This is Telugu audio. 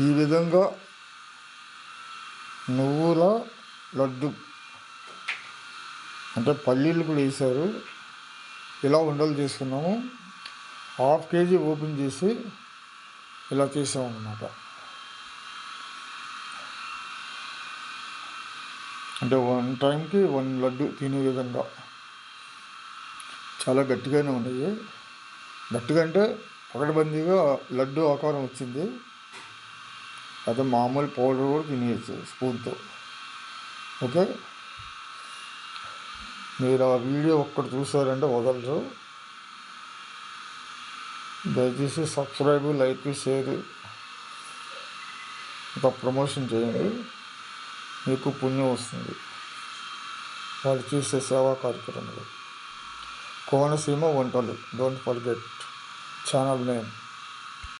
ఈ విధంగా నువ్వుల లడ్డు అంటే పల్లీలు కూడా వేశారు. ఇలా ఉండలు చేసుకున్నాము. హాఫ్ కేజీ ఓపెన్ చేసి ఇలా చేసాము అన్నమాట అంటే వన్ టైంకి వన్ లడ్డు తినే విధంగా. చాలా గట్టిగానే ఉన్నాయి. గట్టిగా అంటే పకడబందీగా లడ్డు ఆకారం వచ్చింది. లేకపోతే మామూలు పౌడర్ కూడా తినేయచ్చు స్పూన్తో ఓకే మీరు ఆ వీడియో ఒక్కటి చూసారంటే వదలరు దయచేసి సబ్స్క్రైబ్ లైక్ షేర్ ఇంకా ప్రమోషన్ చేయండి మీకు పుణ్యం వస్తుంది వాళ్ళు చూసే సేవా కార్యక్రమాలు కోనసీమ వంటలు డోంట్ ఫర్గెట్ ఛానల్ నేమ్